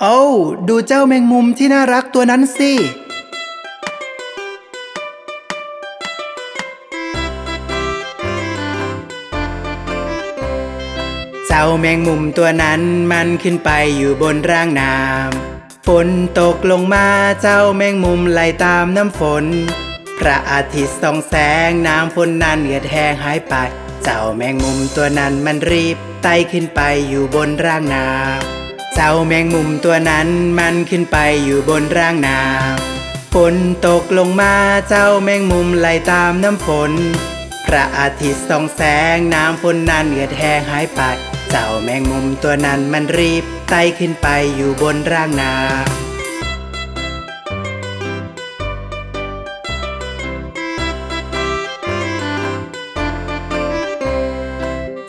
โอ้ดูเจ้าแมงมุมที่น่ารักตัวนั้นสิ เจ้าแมงมุมตัวนั้นมันขึ้นไปอยู่บนร่างน้ำฝนตกลงมาเจ้าแมงมุมไหลตามน้ำฝน พระอาทิตย์ส่องแสงน้ำฝนนั้นเหือดแห้งหายไป เจ้าแมงมุมตัวนั้นมันรีบไต่ขึ้นไปอยู่บนร่างน้ำ เจ้าแมงมุมตัวนั้นมันขึ้นไปอยู่บนร่างน้ำฝนตกลงมาเจ้าแมงมุมไหลตามน้ำฝน พระอาทิตย์ส่องแสงน้ำฝนนั้นเหือดแห้งหายไปเจ้าแมงมุมตัวนั้นมันรีบไต่ขึ้นไปอยู่บนร่างนา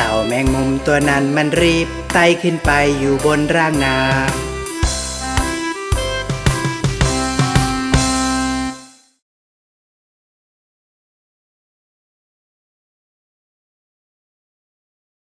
เจ้าแมงมุมตัวนั้นมันรีบไต่ขึ้นไปอยู่บนร่างน้ำ